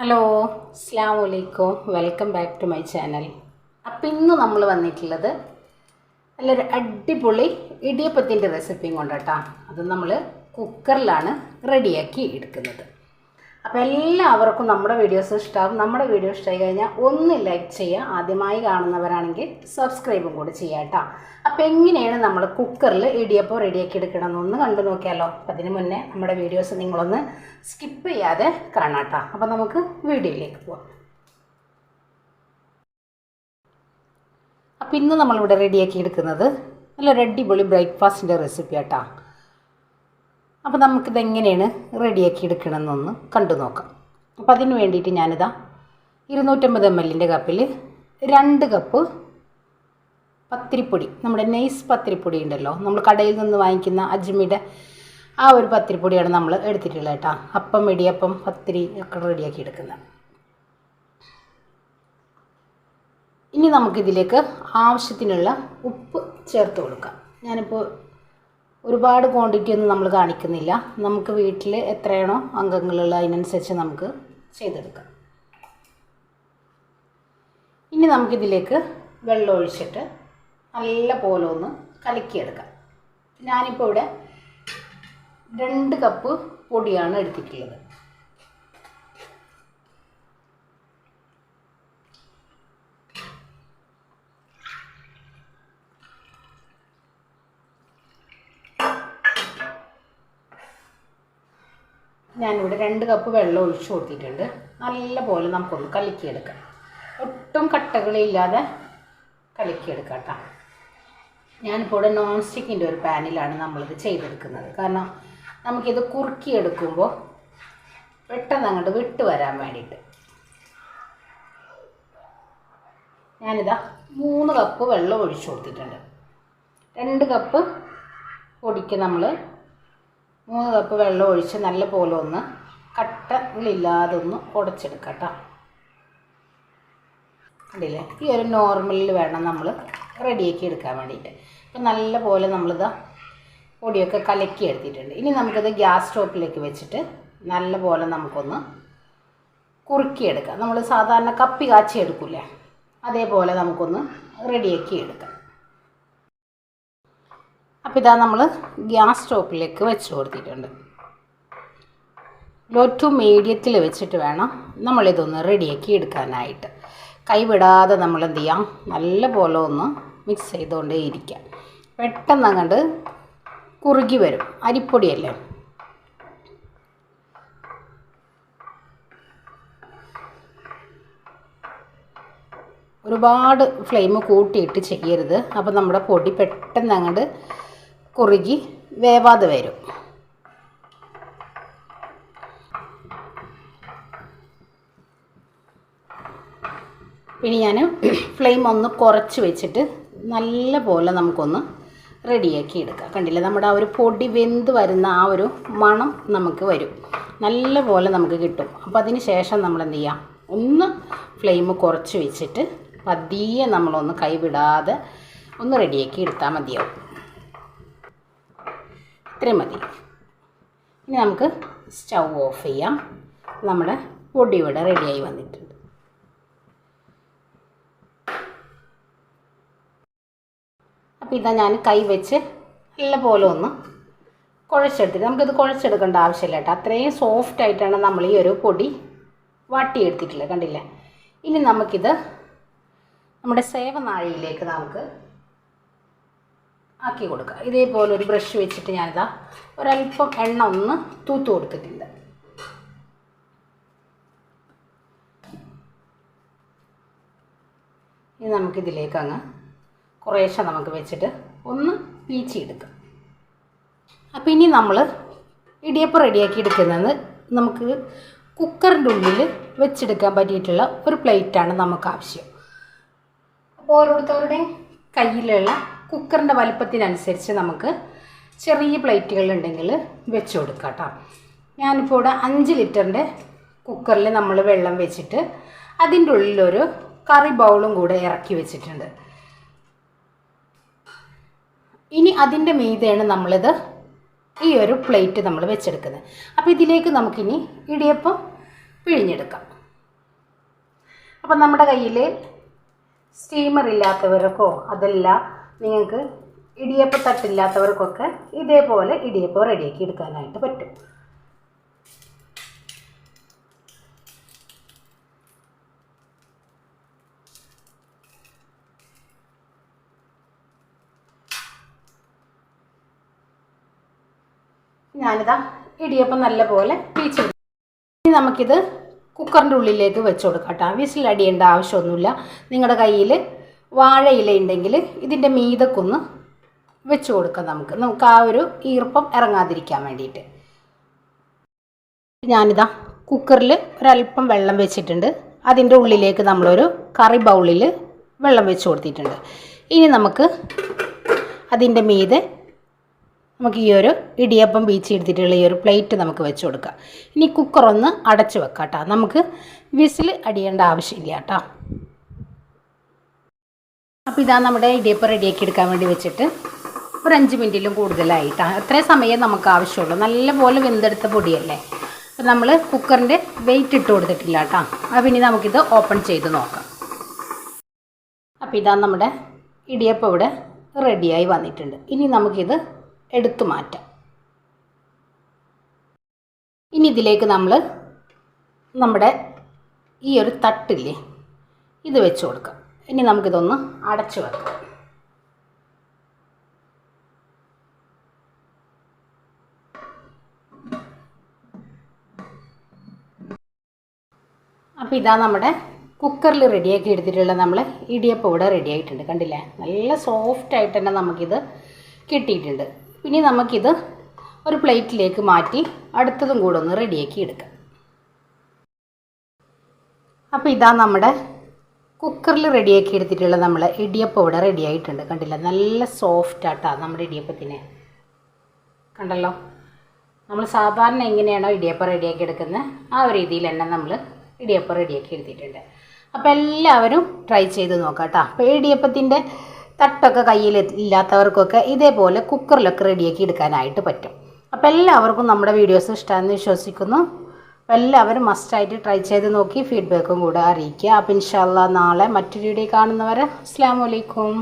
Hello അസ്സാം വലൈക്കും welcome back to my channel അപ്പം ഇന്ന് നമ്മൾ വന്നിട്ടുള്ളത് നല്ലൊരു അടിപൊളി ഇടിയപ്പത്തിന്റെ റെസിപ്പിയും കൊണ്ടാട്ടാ അത് നമ്മൾ കുക്കറിലാണ് റെഡിയാക്കി എടുക്കുന്നത്. അപ്പോൾ എല്ലാവർക്കും നമ്മുടെ വീഡിയോസ് ഇഷ്ടമാകും നമ്മുടെ വീഡിയോ ഇഷ്ടമായി കഴിഞ്ഞാൽ ഒന്ന് ലൈക്ക് ചെയ്യുക. ആദ്യമായി കാണുന്നവരാണെങ്കിൽ സബ്സ്ക്രൈബും കൂടി ചെയ്യാം കേട്ടോ അപ്പോൾ എങ്ങനെയാണ് നമ്മൾ കുക്കറിൽ ഇടിയപ്പോൾ റെഡിയാക്കി എടുക്കണമെന്നൊന്ന് കണ്ടു നോക്കിയാലോ. അപ്പം അതിന് മുന്നേ നമ്മുടെ വീഡിയോസ് നിങ്ങളൊന്ന് സ്കിപ്പ് ചെയ്യാതെ കാണാം കേട്ടോ അപ്പോൾ നമുക്ക് വീഡിയോയിലേക്ക് പോവാം. അപ്പോൾ ഇന്ന് നമ്മളിവിടെ റെഡിയാക്കി എടുക്കുന്നത് നല്ലൊരു അടിപൊളി ബ്രേക്ക്ഫാസ്റ്റിന്റെ റെസിപ്പി ആട്ടാ അപ്പോൾ നമുക്കിതെങ്ങനെയാണ് റെഡിയാക്കി എടുക്കണമെന്നൊന്ന് കണ്ടു നോക്കാം. അപ്പോൾ അതിന് വേണ്ടിയിട്ട് ഞാനിതാ ഇരുന്നൂറ്റമ്പത് എം എല്ലിന്റെ കപ്പിൽ രണ്ട് കപ്പ് പത്തിരിപ്പൊടി. നമ്മുടെ നെയ്സ് പത്തിരിപ്പൊടി ഉണ്ടല്ലോ. നമ്മൾ കടയിൽ നിന്ന് വാങ്ങിക്കുന്ന അജ്മിയുടെ ആ ഒരു പത്തിരിപ്പൊടിയാണ് നമ്മൾ എടുത്തിട്ടുള്ളത് കേട്ടോ. അപ്പം ഇടിയപ്പം പത്തിരി ഒക്കെ റെഡിയാക്കി എടുക്കുന്നത്. ഇനി നമുക്കിതിലേക്ക് ആവശ്യത്തിനുള്ള ഉപ്പ് ചേർത്ത് കൊടുക്കാം. ഞാനിപ്പോൾ ഒരുപാട് ക്വാണ്ടിറ്റി ഒന്നും നമ്മൾ കാണിക്കുന്നില്ല. നമുക്ക് വീട്ടിൽ എത്രയാണോ അംഗങ്ങളുള്ള അതിനനുസരിച്ച് നമുക്ക് ചെയ്തെടുക്കാം. ഇനി നമുക്കിതിലേക്ക് വെള്ളം ഒഴിച്ചിട്ട് നല്ല പോലെ ഒന്ന് കലക്കിയെടുക്കാം. ഞാനിപ്പോൾ ഇവിടെ രണ്ട് കപ്പ് പൊടിയാണ് എടുത്തിട്ടുള്ളത്. ഞാനിവിടെ രണ്ട് കപ്പ് വെള്ളം ഒഴിച്ചു കൊടുത്തിട്ടുണ്ട്. നല്ലപോലെ നമുക്കൊന്ന് കലക്കിയെടുക്കാം. ഒട്ടും കട്ടകളില്ലാതെ കലക്കിയെടുക്കാം കേട്ടോ ഞാനിപ്പോൾ ഇവിടെ നോൺ സ്റ്റിക്കിന്റെ ഒരു പാനിലാണ് നമ്മളിത് ചെയ്തെടുക്കുന്നത്. കാരണം നമുക്കിത് കുറുക്കിയെടുക്കുമ്പോൾ പെട്ടെന്ന് അങ്ങോട്ട് വിട്ട് വരാൻ വേണ്ടിയിട്ട്. ഞാനിതാ മൂന്ന് കപ്പ് വെള്ളം ഒഴിച്ചു കൊടുത്തിട്ടുണ്ട്. രണ്ട് കപ്പ് പൊടിക്ക് നമ്മൾ മൂന്ന് കപ്പ് വെള്ളം ഒഴിച്ച് നല്ല പോലെ ഒന്ന് കട്ടകളില്ലാതെ ഒന്ന് ഉടച്ചെടുക്കാം കേട്ടോ കണ്ടില്ലേ? ഈ ഒരു നോർമലിൽ വേണം നമ്മൾ റെഡിയാക്കി എടുക്കാൻ വേണ്ടിയിട്ട്. അപ്പം നല്ല പോലെ നമ്മളിതാ പൊടിയൊക്കെ കലക്കി എടുത്തിട്ടുണ്ട്. ഇനി നമുക്കിത് ഗ്യാസ് സ്റ്റോപ്പിലേക്ക് വെച്ചിട്ട് നല്ല പോലെ നമുക്കൊന്ന് കുറുക്കിയെടുക്കാം. നമ്മൾ സാധാരണ കപ്പി കാച്ചി എടുക്കില്ലേ? അതേപോലെ നമുക്കൊന്ന് റെഡിയാക്കി എടുക്കാം. അപ്പോൾ ഇതാ നമ്മൾ ഗ്യാസ് സ്റ്റോപ്പിലേക്ക് വെച്ച് കൊടുത്തിട്ടുണ്ട്. ലോ ടു മീഡിയത്തിൽ വെച്ചിട്ട് വേണം നമ്മളിതൊന്ന് റെഡിയാക്കി എടുക്കാനായിട്ട്. കൈവിടാതെ നമ്മൾ എന്ത് ചെയ്യാം? നല്ല പോലെ ഒന്ന് മിക്സ് ചെയ്തുകൊണ്ടേ ഇരിക്കാം. പെട്ടെന്ന് അങ്ങോട്ട് കുറുകി വരും. അരിപ്പൊടിയല്ലേ? ഒരുപാട് ഫ്ലെയിം കൂട്ടിയിട്ട് ചെയ്യരുത്. അപ്പോൾ നമ്മുടെ പൊടി പെട്ടെന്ന് അങ്ങോട്ട് കുറുകി വേവാതെ വരും. പിന്നെ ഞാൻ ഫ്ലെയിം ഒന്ന് കുറച്ച് വെച്ചിട്ട് നല്ല പോലെ നമുക്കൊന്ന് റെഡിയാക്കി എടുക്കാം. കണ്ടില്ലേ? നമ്മുടെ ആ ഒരു പൊടി വെന്ത് വരുന്ന ആ ഒരു മണം നമുക്ക് വരും. നല്ല പോലെ നമുക്ക് കിട്ടും. അപ്പോൾ അതിന് ശേഷം നമ്മൾ എന്ത് ചെയ്യാം? ഒന്ന് ഫ്ലെയിം കുറച്ച് വെച്ചിട്ട് പതിയെ നമ്മളൊന്ന് കൈവിടാതെ ഒന്ന് റെഡിയാക്കി എടുത്താൽ മതിയാവും. ഇത്രയും മതി. ഇനി നമുക്ക് സ്റ്റൗ ഓഫ് ചെയ്യാം. നമ്മുടെ പൊടി ഇവിടെ റെഡിയായി വന്നിട്ടുണ്ട്. അപ്പോൾ ഇതാ ഞാൻ കൈ വെച്ച് നല്ല പോലെ ഒന്ന് കുഴച്ചെടുത്തിട്ട് നമുക്കിത് കുഴച്ചെടുക്കേണ്ട ആവശ്യമില്ല കേട്ടോ. അത്രയും സോഫ്റ്റ് ആയിട്ടാണ് നമ്മൾ ഈ ഒരു പൊടി വാട്ടിയെടുത്തിട്ടുള്ളത്. കണ്ടില്ലേ? ഇനി നമുക്കിത് നമ്മുടെ സേവനാഴിയിലേക്ക് നമുക്ക് ആക്കി കൊടുക്കുക. ഇതേപോലെ ഒരു ബ്രഷ് വെച്ചിട്ട് ഞാനിതാ ഒരല്പം എണ്ണ ഒന്ന് തൂത്ത് കൊടുത്തിട്ടുണ്ട്. ഇനി നമുക്കിതിലേക്ക് അങ്ങ് കുറേശ്ശെ നമുക്ക് വെച്ചിട്ട് ഒന്ന് പീച്ചിയെടുക്കാം. അപ്പോൾ ഇനി നമ്മൾ ഇടിയപ്പം റെഡിയാക്കി എടുക്കുന്നത് നമുക്ക് കുക്കറിന്റെ ഉള്ളിൽ വെച്ചെടുക്കാൻ പറ്റിയിട്ടുള്ള ഒരു പ്ലേറ്റാണ് നമുക്ക് ആവശ്യം. അപ്പോൾ ഓരോരുത്തരുടെയും കയ്യിലുള്ള കുക്കറിന്റെ വലിപ്പത്തിനനുസരിച്ച് നമുക്ക് ചെറിയ പ്ലേറ്റുകളുണ്ടെങ്കിൽ വെച്ച് കൊടുക്കാം കേട്ടോ. ഞാനിപ്പോൾ ഇവിടെ അഞ്ച് ലിറ്ററിന്റെ കുക്കറിൽ നമ്മൾ വെള്ളം വെച്ചിട്ട് അതിന്റെ ഉള്ളിലൊരു കറി ബൗളും കൂടെ ഇറക്കി വെച്ചിട്ടുണ്ട്. ഇനി അതിന്റെ മീതെയാണ് നമ്മളിത് ഈ ഒരു പ്ലേറ്റ് നമ്മൾ വെച്ചെടുക്കുന്നത്. അപ്പോൾ ഇതിലേക്ക് നമുക്കിനി ഇടിയപ്പം പിഴിഞ്ഞെടുക്കാം. അപ്പം നമ്മുടെ കയ്യിൽ സ്റ്റീമർ ഇല്ലാത്തവർക്കോ അതല്ല നിങ്ങൾക്ക് ഇടിയപ്പ തട്ടില്ലാത്തവർക്കൊക്കെ ഇതേപോലെ ഇടിയപ്പം റെഡിയാക്കി എടുക്കാനായിട്ട് പറ്റും. ഞാനിതാ ഇടിയപ്പം നല്ല പോലെ പിരിച്ചെടുക്കും ഇനി നമുക്കിത് കുക്കറിന്റെ ഉള്ളിലേക്ക് വെച്ച് കൊടുക്കാം കേട്ടോ. വിസിലടിയേണ്ട ആവശ്യമൊന്നുമില്ല. നിങ്ങളുടെ കയ്യിൽ വാഴയില ഉണ്ടെങ്കിൽ ഇതിന്റെ മീതക്കൊന്ന് വെച്ച് കൊടുക്കാം നമുക്ക്. നമുക്ക് ആ ഒരു ഈർപ്പം ഇറങ്ങാതിരിക്കാൻ വേണ്ടിയിട്ട്. ഞാനിതാ കുക്കറിൽ ഒരല്പം വെള്ളം വെച്ചിട്ടുണ്ട്. അതിന്റെ ഉള്ളിലേക്ക് നമ്മളൊരു കറി ബൗളിൽ വെള്ളം വെച്ച് കൊടുത്തിട്ടുണ്ട്. ഇനി നമുക്ക് അതിന്റെ മീതെ നമുക്ക് ഈ ഒരു ഇടിയപ്പം വീച്ചെടുത്തിട്ടുള്ള ഈ ഒരു പ്ലേറ്റ് നമുക്ക് വെച്ച് കൊടുക്കാം. ഇനി കുക്കറൊന്ന് അടച്ച് വെക്കാം കേട്ടോ നമുക്ക് വിസിൽ അടിയേണ്ട ആവശ്യമില്ല കേട്ടോ. അപ്പോൾ ഇതാ നമ്മുടെ ഇടിയപ്പം റെഡിയാക്കി എടുക്കാൻ വേണ്ടി വെച്ചിട്ട് ഒരു അഞ്ച് മിനിറ്റിലും കൂടുതലായിട്ടാണ് അത്രയും സമയം നമുക്ക് ആവശ്യമുള്ളൂ. നല്ലപോലെ വെന്തെടുത്ത പൊടിയല്ലേ? അപ്പോൾ നമ്മൾ കുക്കറിന്റെ വെയിറ്റ് ഇട്ട് കൊടുത്തിട്ടില്ല കേട്ടോ. അപ്പോൾ ഇനി നമുക്കിത് ഓപ്പൺ ചെയ്ത് നോക്കാം. അപ്പോൾ ഇതാ നമ്മുടെ ഇടിയപ്പം ഇവിടെ റെഡിയായി വന്നിട്ടുണ്ട്. ഇനി നമുക്കിത് എടുത്തു മാറ്റാം. ഇനി ഇതിലേക്ക് നമ്മൾ നമ്മുടെ ഈ ഒരു തട്ടില്ലേ ഇത് വെച്ച് കൊടുക്കാം. ഇനി നമുക്കിതൊന്ന് അടച്ചു വെക്കാം. അപ്പോൾ ഇതാ നമ്മുടെ കുക്കറിൽ റെഡിയാക്കി എടുത്തിട്ടുള്ള നമ്മൾ ഇടിയപ്പം ഇവിടെ റെഡി ആയിട്ടുണ്ട്. കണ്ടില്ലേ? നല്ല സോഫ്റ്റ് ആയിട്ട് തന്നെ നമുക്കിത് കിട്ടിയിട്ടുണ്ട്. ഇനി നമുക്കിത് ഒരു പ്ലേറ്റിലേക്ക് മാറ്റി അടുത്തതും കൂടെ ഒന്ന് റെഡിയാക്കി എടുക്കാം. അപ്പോൾ ഇതാ നമ്മുടെ കുക്കറിൽ റെഡിയാക്കി എടുത്തിട്ടുള്ള നമ്മൾ ഇടിയപ്പം ഇവിടെ റെഡി ആയിട്ടുണ്ട്. കണ്ടില്ല? നല്ല സോഫ്റ്റ് ആട്ടാ നമ്മുടെ ഇടിയപ്പത്തിന്. കണ്ടല്ലോ? നമ്മൾ സാധാരണ എങ്ങനെയാണോ ഇടിയപ്പം റെഡിയാക്കി എടുക്കുന്നത്? ആ ഒരു രീതിയിൽ തന്നെ നമ്മൾ ഇടിയപ്പം റെഡിയാക്കി എടുത്തിട്ടുണ്ട്. അപ്പോൾ എല്ലാവരും ട്രൈ ചെയ്ത് നോക്കാം കേട്ടോ. അപ്പോൾ ഇടിയപ്പത്തിന്റെ തട്ടൊക്കെ കയ്യിൽ ഇല്ലാത്തവർക്കൊക്കെ ഇതേപോലെ കുക്കറിലൊക്കെ റെഡിയാക്കി എടുക്കാനായിട്ട് പറ്റും. അപ്പോൾ എല്ലാവർക്കും നമ്മുടെ വീഡിയോസ് ഇഷ്ടമാണെന്ന് വിശ്വസിക്കുന്നു. അപ്പോൾ എല്ലാവരും മസ്റ്റായിട്ട് ട്രൈ ചെയ്ത് നോക്കി ഫീഡ്ബാക്കും കൂടെ അറിയിക്കുക. അപ്പോൾ ഇൻഷാല്ല നാളെ മറ്റൊരു വീഡിയോ കാണുന്നവരെ അസ്സാം വലൈക്കും